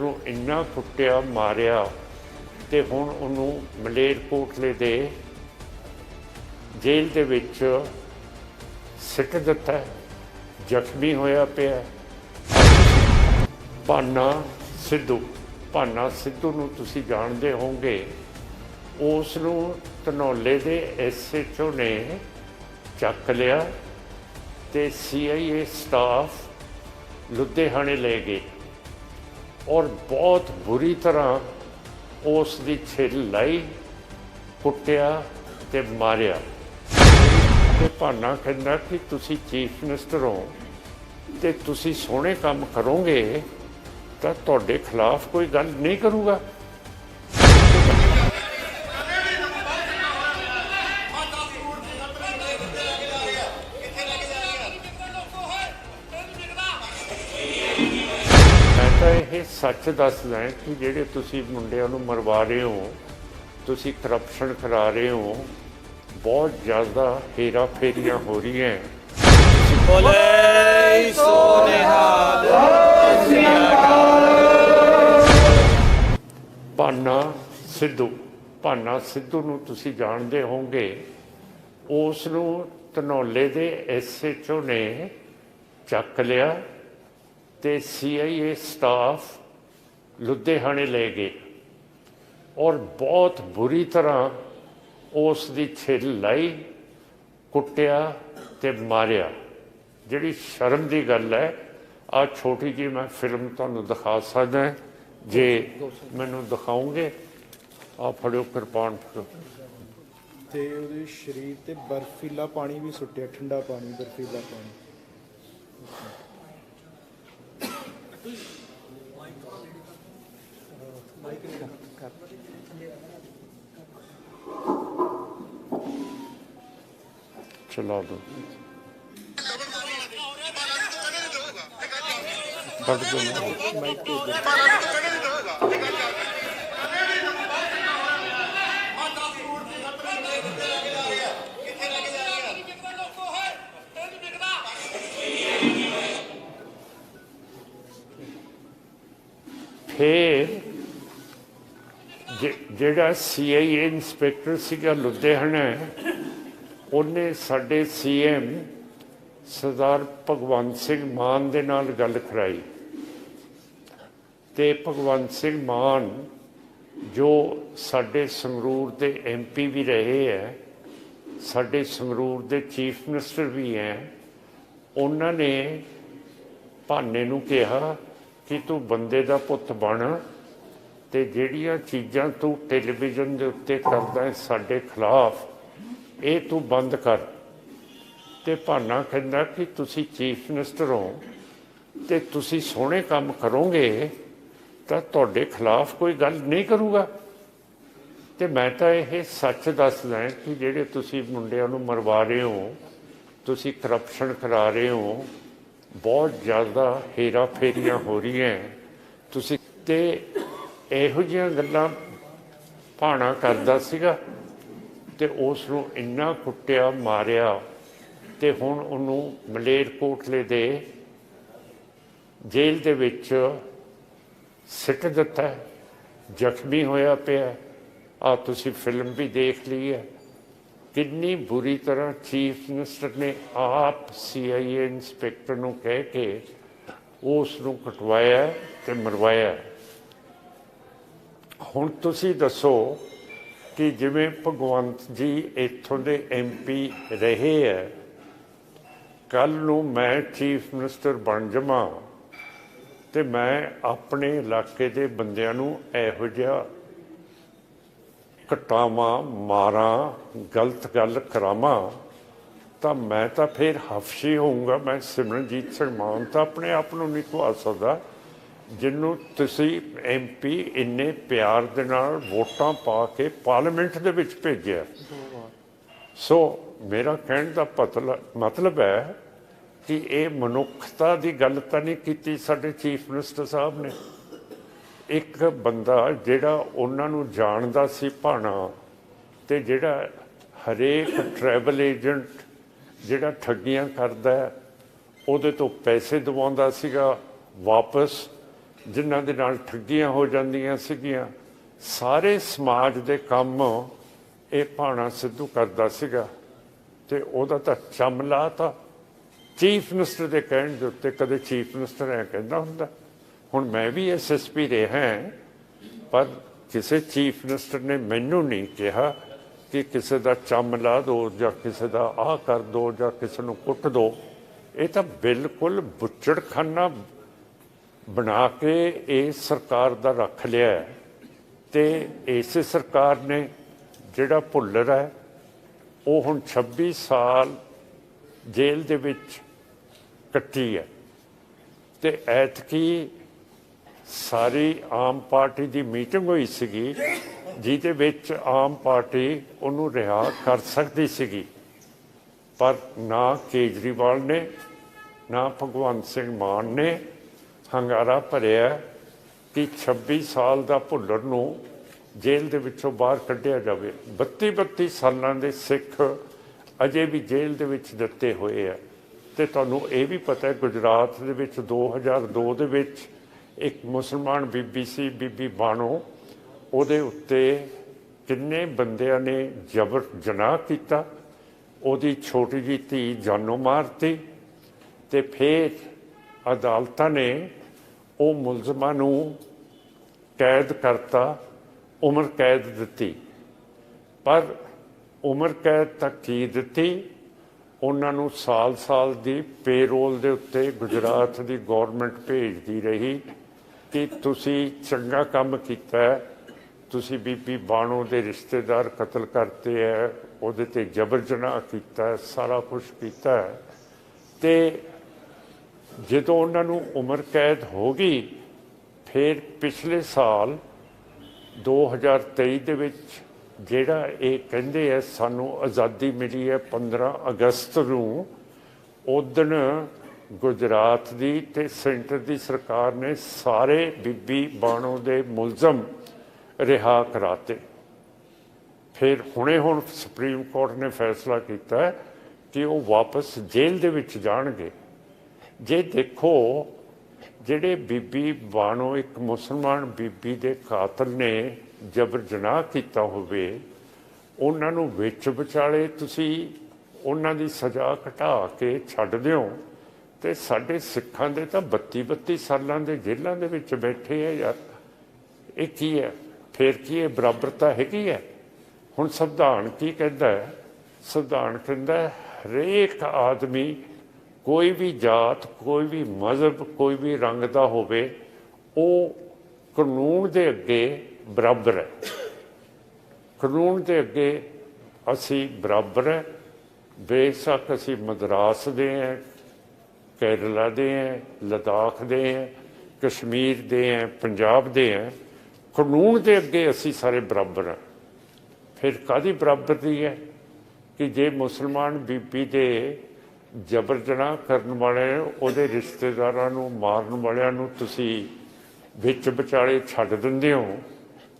ਨੂੰ ਇੰਨਾ ਕੁੱਟਿਆ, ਮਾਰਿਆ ਤੇ ਹੁਣ ਉਹਨੂੰ ਮਲੇਰਕੋਟਲੇ ਦੇ ਜੇਲ੍ਹ ਦੇ ਵਿੱਚ ਸਿੱਟ ਦਿੱਤਾ ਹੈ। ਜ਼ਖਮੀ ਹੋਇਆ ਪਿਆ ਹੈ। ਭਾਨਾ ਸਿੱਧੂ ਭਾਨਾ ਸਿੱਧੂ ਨੂੰ ਤੁਸੀਂ ਜਾਣਦੇ ਹੋਵੋਗੇ ਉਸ ਨੂੰ ਧਨੌਲੇ ਦੇ ਐਸਐਚਓ ਨੇ ਚੱਕ ਲਿਆ ਤੇ ਸੀਆਈਏ ਸਟਾਫ ਲੁਧਿਆਣੇ ਲੈ ਗਏ ਔਰ ਬਹੁਤ ਬੁਰੀ ਤਰ੍ਹਾਂ ਉਸ ਦੀ ਛਿੱਲ ਲਾਈ, ਕੁੱਟਿਆ ਤੇ ਮਾਰਿਆ। ਤੇ ਭਾਨਾ ਕਹਿੰਦਾ ਕਿ ਤੁਸੀਂ ਚੀਫ ਮਿਨਿਸਟਰ ਹੋ ਤੇ ਤੁਸੀਂ ਸੋਹਣੇ ਕੰਮ ਕਰੋਗੇ ਤਾਂ ਤੁਹਾਡੇ ਖਿਲਾਫ ਕੋਈ ਗੱਲ ਨਹੀਂ ਕਰੂਗਾ। ਸੱਚ ਦੱਸਦਾ ਕਿ ਜਿਹੜੇ ਤੁਸੀਂ ਮੁੰਡਿਆਂ ਨੂੰ ਮਰਵਾ ਰਹੇ ਹੋ ਤੁਸੀਂ ਕਰਪਸ਼ਨ ਕਰਾ ਰਹੇ ਹੋ ਬਹੁਤ ਜ਼ਿਆਦਾ ਹੇਰਾ ਫੇਰੀਆਂ ਹੋ ਰਹੀਆਂ ਬੋਲੇ ਸੋ ਨਿਹਾਲ ਭਾਨਾ ਸਿੱਧੂ ਭਾਨਾ ਸਿੱਧੂ ਨੂੰ ਤੁਸੀਂ ਜਾਣਦੇ ਹੋਵੋਗੇ ਉਸ ਨੂੰ ਧਨੌਲੇ ਦੇ ਐਸਐਚਓ ਨੇ ਚੱਕ ਲਿਆ ਤੇ ਸੀਆਈਏ ਸਟਾਫ ਲੁਧਿਆਣੇ ਲੈ ਗਏ ਔਰ ਬਹੁਤ ਬੁਰੀ ਤਰ੍ਹਾਂ ਉਸ ਦੀ ਛਿੱਲ ਲਾਈ, ਕੁੱਟਿਆ ਤੇ ਮਾਰਿਆ। ਜਿਹੜੀ ਸ਼ਰਮ ਦੀ ਗੱਲ ਹੈ, ਆ ਛੋਟੀ ਜੀ ਮੈਂ ਫਿਲਮ ਤੁਹਾਨੂੰ ਦਿਖਾ ਸਕਦਾ ਜੇ ਮੈਨੂੰ ਦਿਖਾਓਗੇ, ਆ ਫੜਿਓ, ਕਿਰਪਾਨ ਫੜੋ ਤੇ ਉਹਦੇ ਸਰੀਰ ਤੇ ਬਰਫੀਲਾ ਪਾਣੀ ਵੀ ਸੁੱਟਿਆ, ਠੰਡਾ ਪਾਣੀ, ਬਰਫੀਲਾ ਪਾਣੀ। ਚਲਾ ਦੋ ਕੱਢ ਦੋ ਮਾਈਕ ਤੇ ਦੇ। ਜਿਹੜਾ ਸੀਆਈਏ ਇੰਸਪੈਕਟਰ ਸੀਗਾ ਲੁਧਿਆਣਾ, ਉਹਨੇ ਸਾਡੇ ਸੀਐਮ ਸਰਦਾਰ ਭਗਵੰਤ ਸਿੰਘ ਮਾਨ ਦੇ ਨਾਲ ਗੱਲ ਕਰਾਈ। ਤੇ ਭਗਵੰਤ ਸਿੰਘ ਮਾਨ, ਜੋ ਸਾਡੇ ਸੰਗਰੂਰ ਦੇ ਐਮਪੀ ਵੀ ਰਹੇ ਹੈ ਸਾਡੇ ਸੰਗਰੂਰ ਦੇ ਚੀਫ ਮਿਨਿਸਟਰ ਵੀ ਹੈ ਉਹਨਾਂ ਨੇ ਭਾਨੇ ਨੂੰ ਕਿਹਾ ਕਿ ਤੂੰ ਬੰਦੇ ਦਾ ਪੁੱਤ ਬਣ ਤੇ ਜਿਹੜੀਆਂ ਚੀਜ਼ਾਂ ਤੂੰ ਟੈਲੀਵਿਜ਼ਨ ਦੇ ਉੱਤੇ ਕਰਦਾ ਹੈ ਸਾਡੇ ਖਿਲਾਫ, ਇਹ ਤੂੰ ਬੰਦ ਕਰ। ਤੇ ਭਾਨਾ ਕਹਿੰਦਾ ਕਿ ਤੁਸੀਂ ਚੀਫ ਮਿਨਿਸਟਰ ਹੋ ਤੇ ਤੁਸੀਂ ਸੋਹਣੇ ਕੰਮ ਕਰੋਗੇ, ਤਾਂ ਤੁਹਾਡੇ ਖਿਲਾਫ ਕੋਈ ਗੱਲ ਨਹੀਂ ਕਰੂਗਾ। ਤੇ ਮੈਂ ਤਾਂ ਇਹ ਸੱਚ ਦੱਸਦਾ ਕਿ ਜਿਹੜੇ ਤੁਸੀਂ ਮੁੰਡਿਆਂ ਨੂੰ ਮਰਵਾ ਰਹੇ ਹੋ, ਤੁਸੀਂ ਕਰਪਸ਼ਨ ਕਰਾ ਰਹੇ ਹੋ, ਬਹੁਤ ਜ਼ਿਆਦਾ ਹੇਰਾ ਫੇਰੀਆਂ ਹੋ ਰਹੀਆਂ। ਤੁਸੀਂ ਤੇ ਇਹੋ ਜਿਹੀਆਂ ਗੱਲਾਂ ਭਾਣਾ ਕਰਦਾ ਸੀਗਾ ਤੇ ਉਸ ਨੂੰ ਇੰਨਾ ਕੁੱਟਿਆ, ਮਾਰਿਆ ਤੇ ਹੁਣ ਉਹਨੂੰ ਮਲੇਰਕੋਟਲੇ ਦੇ ਜੇਲ੍ਹ ਦੇ ਵਿੱਚ ਸਿੱਟ ਦਿੱਤਾ ਜ਼ਖਮੀ ਹੋਇਆ ਪਿਆ। ਆ ਤੁਸੀਂ ਫਿਲਮ ਵੀ ਦੇਖ ਲਈ ਹੈ। ਕਿੰਨੀ ਬੁਰੀ ਤਰ੍ਹਾਂ ਚੀਫ ਮਿਨਿਸਟਰ ਨੇ ਆਪ ਸੀਆਈਏ ਇੰਸਪੈਕਟਰ ਨੂੰ ਕਹਿ ਕੇ ਉਸ ਨੂੰ ਕਟਵਾਇਆ ਤੇ ਮਰਵਾਇਆ। ਹੁਣ ਤੁਸੀਂ ਦੱਸੋ ਕਿ ਜਿਵੇਂ ਭਗਵੰਤ ਜੀ ਇੱਥੋਂ ਦੇ ਐਮਪੀ ਰਹੇ ਹੈ ਕੱਲ ਨੂੰ ਮੈਂ ਚੀਫ ਮਿਨਿਸਟਰ ਬਣ ਜਾਵਾਂ ਤੇ ਮੈਂ ਆਪਣੇ ਇਲਾਕੇ ਦੇ ਬੰਦਿਆਂ ਨੂੰ ਇਹੋ ਜਿਹਾ ਕਟਾਵਾਂ ਮਾਰਾਂ, ਗਲਤ ਗੱਲ ਕਰਾਵਾਂ, ਤਾਂ ਮੈਂ ਤਾਂ ਫਿਰ ਹਫਸ਼ੀ ਹੋਊਂਗਾ। ਮੈਂ ਸਿਮਰਨਜੀਤ ਸਿੰਘ ਮਾਨ ਤਾਂ ਆਪਣੇ ਆਪ ਨੂੰ ਨਹੀਂ ਖਵਾ ਸਕਦਾ। ਜਿਹਨੂੰ ਤੁਸੀਂ ਐਮਪੀ ਇੰਨੇ ਪਿਆਰ ਦੇ ਨਾਲ ਵੋਟਾਂ ਪਾ ਕੇ ਪਾਰਲੀਮੈਂਟ ਦੇ ਵਿੱਚ ਭੇਜਿਆ। ਸੋ ਮੇਰਾ ਕਹਿਣ ਦਾ ਪਤਲ- ਮਤਲਬ ਹੈ ਕਿ ਇਹ ਮਨੁੱਖਤਾ ਦੀ ਗੱਲ ਤਾਂ ਨਹੀਂ ਕੀਤੀ ਸਾਡੇ ਚੀਫ ਮਿਨਿਸਟਰ ਸਾਹਿਬ ਨੇ। ਇੱਕ ਬੰਦਾ ਜਿਹੜਾ ਉਹਨਾਂ ਨੂੰ ਜਾਣਦਾ ਸੀ ਭਾਣਾ ਤੇ ਜਿਹੜਾ ਹਰੇਕ ਟਰੈਵਲ ਏਜੰਟ ਜਿਹੜਾ ਠੱਗੀਆਂ ਕਰਦਾ, ਉਹਦੇ ਤੋਂ ਪੈਸੇ ਦਵਾਉਂਦਾ ਸੀਗਾ, ਵਾਪਸ ਜਿਨ੍ਹਾਂ ਦੇ ਨਾਲ ਠੱਗੀਆਂ ਹੋ ਜਾਂਦੀਆਂ ਸੀਗੀਆਂ ਸਾਰੇ ਸਮਾਜ ਦੇ ਕੰਮ ਇਹ ਭਾਣਾ ਸਿੱਧੂ ਕਰਦਾ ਸੀਗਾ ਤੇ ਉਹਦਾ ਤਾਂ ਚਮਲਾ ਤਾਂ ਚੀਫ ਮਿਨਿਸਟਰ ਦੇ ਕਹਿਣ ਦੇ ਉੱਤੇ ਕਦੇ ਚੀਫ ਮਿਨਿਸਟਰ ਐ ਕਹਿੰਦਾ ਹੁੰਦਾ ਹੁਣ ਮੈਂ ਵੀ ਐਸਐਸਪੀ ਰਿਹਾ ਹਾਂ, ਪਰ ਕਿਸੇ ਚੀਫ ਮਿਨਿਸਟਰ ਨੇ ਮੈਨੂੰ ਨਹੀਂ ਕਿਹਾ ਕਿ ਕਿਸੇ ਦਾ ਚੰਮ ਲਾ ਦਿਓ ਜਾਂ ਕਿਸੇ ਦਾ ਆਹ ਕਰ ਦਿਓ ਜਾਂ ਕਿਸੇ ਨੂੰ ਕੁੱਟ ਦਿਓ ਇਹ ਤਾਂ ਬਿਲਕੁਲ ਬੁੱਚੜਖਾਨਾ ਬਣਾ ਕੇ ਇਹ ਸਰਕਾਰ ਦਾ ਰੱਖ ਲਿਆ ਹੈ ਤੇ ਇਸੇ ਸਰਕਾਰ ਨੇ ਜਿਹੜਾ ਭੁੱਲਰ ਹੈ, ਉਹ ਹੁਣ 26 ਸਾਲ ਜੇਲ੍ਹ ਦੇ ਵਿੱਚ ਕੱਟੀ ਹੈ ਤੇ ਐਤਕੀ ਸਾਰੀ ਆਮ ਪਾਰਟੀ ਦੀ ਮੀਟਿੰਗ ਹੋਈ ਸੀਗੀ, ਜਿਹਦੇ ਵਿੱਚ ਆਮ ਪਾਰਟੀ ਉਹਨੂੰ ਰਿਹਾ ਕਰ ਸਕਦੀ ਸੀਗੀ। ਪਰ ਨਾ ਕੇਜਰੀਵਾਲ ਨੇ, ਨਾ ਭਗਵੰਤ ਸਿੰਘ ਮਾਨ ਨੇ ਹੰਗਾਰਾ ਭਰਿਆ ਕਿ 26 ਸਾਲ ਦਾ ਭੁੱਲਰ ਨੂੰ ਜੇਲ੍ਹ ਦੇ ਵਿੱਚੋਂ ਬਾਹਰ ਕੱਢਿਆ ਜਾਵੇ। 32 32 ਸਾਲਾਂ ਦੇ ਸਿੱਖ ਅਜੇ ਵੀ ਜੇਲ੍ਹ ਦੇ ਵਿੱਚ ਦਿੱਤੇ ਹੋਏ ਆ। ਤੇ ਤੁਹਾਨੂੰ ਇਹ ਵੀ ਪਤਾ ਹੈ, ਗੁਜਰਾਤ ਦੇ ਵਿੱਚ 2002 ਦੇ ਵਿੱਚ ਇੱਕ ਮੁਸਲਮਾਨ ਬੀਬੀ ਸੀ ਬੀਬੀ ਬਾਣੋ, ਉਹਦੇ ਉੱਤੇ ਕਿੰਨੇ ਬੰਦਿਆਂ ਨੇ ਜ਼ਬਰ ਜਨਾਹ ਕੀਤਾ। ਉਹਦੀ ਛੋਟੀ ਜਿਹੀ ਧੀ ਜਾਨੋਂ ਮਾਰਤੀ ਤੇ ਫਿਰ ਅਦਾਲਤਾਂ ਨੇ ਉਹ ਮੁਲਜ਼ਮਾਂ ਨੂੰ ਕੈਦ ਕਰਤਾ, ਉਮਰ ਕੈਦ ਦਿੱਤੀ। ਪਰ ਉਮਰ ਕੈਦ ਤੱਕ ਕੀ ਦਿੱਤੀ? ਉਹਨਾਂ ਨੂੰ ਸਾਲ-ਸਾਲ ਦੀ ਪੇਰੋਲ ਦੇ ਉੱਤੇ ਗੁਜਰਾਤ ਦੀ ਗਵਰਨਮੈਂਟ ਭੇਜਦੀ ਰਹੀ ਕਿ ਤੁਸੀਂ ਚੰਗਾ ਕੰਮ ਕੀਤਾ ਤੁਸੀਂ ਬੀਬੀ ਬਾਣੋ ਦੇ ਰਿਸ਼ਤੇਦਾਰ ਕਤਲ ਕਰਤੇ ਹੈ, ਉਹਦੇ ਤੇ ਜਬਰ ਜਨਾਹ ਕੀਤਾ ਸਾਰਾ ਕੁਝ ਕੀਤਾ ਹੈ। ਤੇ ਜਦੋਂ ਉਹਨਾਂ ਨੂੰ ਉਮਰ ਕੈਦ ਹੋ ਗਈ, ਫਿਰ ਪਿਛਲੇ ਸਾਲ 2023 ਦੇ ਵਿੱਚ ਜਿਹੜਾ ਇਹ ਕਹਿੰਦੇ ਐ ਸਾਨੂੰ ਆਜ਼ਾਦੀ ਮਿਲੀ ਹੈ 15 ਅਗਸਤ ਨੂੰ ਉਦਣ ਗੁਜਰਾਤ ਦੀ ਤੇ ਸੈਂਟਰ ਦੀ ਸਰਕਾਰ ਨੇ ਸਾਰੇ ਬੀਬੀ ਬਾਣੋ ਦੇ ਮੁਲਜ਼ਮ ਰਿਹਾ ਕਰਾਤੇ। ਫਿਰ ਹੁਣੇ ਹੁਣ ਸੁਪਰੀਮ ਕੋਰਟ ਨੇ ਫੈਸਲਾ ਕੀਤਾ ਕਿ ਉਹ ਵਾਪਸ ਜੇਲ੍ਹ ਦੇ ਵਿੱਚ ਜਾਣਗੇ। ਜੇ ਦੇਖੋ, ਜਿਹੜੇ ਬੀਬੀ ਬਾਣੋ, ਇੱਕ ਮੁਸਲਮਾਨ ਬੀਬੀ ਦੇ ਕਾਤਲ ਨੇ ਜਬਰ ਜਨਾਹ ਕੀਤਾ ਹੋਵੇ, ਉਹਨਾਂ ਨੂੰ ਵਿੱਚ ਵਿਚਾਲੇ ਤੁਸੀਂ ਉਹਨਾਂ ਦੀ ਸਜ਼ਾ ਘਟਾ ਕੇ ਛੱਡ ਦਿਓ। ਤੇ ਸਾਡੇ ਸਿੱਖਾਂ ਦੇ ਤਾਂ 32 32 ਸਾਲਾਂ ਦੇ ਜੇਲ੍ਹਾਂ ਦੇ ਵਿੱਚ ਬੈਠੇ ਆ ਯਾਰ। ਇਹ ਕੀ ਹੈ? ਫਿਰ ਕੀ ਇਹ ਬਰਾਬਰਤਾ ਹੈਗੀ ਹੈ? ਹੁਣ ਸੰਵਿਧਾਨ ਕੀ ਕਹਿੰਦਾ ਹੈ? ਸੰਵਿਧਾਨ ਕਹਿੰਦਾ ਹਰੇਕ ਆਦਮੀ ਕੋਈ ਵੀ ਜਾਤ, ਕੋਈ ਵੀ ਮਜ਼ਹਬ, ਕੋਈ ਵੀ ਰੰਗ ਦਾ ਹੋਵੇ, ਉਹ ਕਾਨੂੰਨ ਦੇ ਅੱਗੇ ਬਰਾਬਰ ਹੈ। ਕਾਨੂੰਨ ਦੇ ਅੱਗੇ ਅਸੀਂ ਬਰਾਬਰ ਹੈ। ਬੇਸ਼ੱਕ ਅਸੀਂ ਮਦਰਾਸ ਦੇ ਹੈ, ਕੇਰਲਾ ਦੇ ਹੈ, ਲਦਾਖ ਦੇ ਹੈ, ਕਸ਼ਮੀਰ ਦੇ ਹੈ, ਪੰਜਾਬ ਦੇ ਹੈ। ਕਾਨੂੰਨ ਦੇ ਅੱਗੇ ਅਸੀਂ ਸਾਰੇ ਬਰਾਬਰ ਹਾਂ। ਫਿਰ ਕਾਦੀ ਬਰਾਬਰੀ ਹੈ ਕਿ ਜੇ ਮੁਸਲਮਾਨ ਬੀਬੀ ਦੇ ਜਬਰ ਜਨਾਹ ਕਰਨ ਵਾਲੇ, ਉਹਦੇ ਰਿਸ਼ਤੇਦਾਰਾਂ ਨੂੰ, ਮਾਰਨ ਵਾਲਿਆਂ ਨੂੰ ਤੁਸੀਂ ਵਿੱਚ ਵਿਚਾਲੇ ਛੱਡ ਦਿੰਦੇ ਹੋ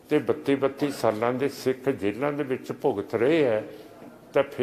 ਤੇ 32 32 ਸਾਲਾਂ ਦੇ ਸਿੱਖ ਜੇਲ੍ਹਾਂ ਦੇ ਵਿੱਚ ਭੁਗਤ ਰਹੇ ਹੈ, ਤਾਂ ਫਿਰ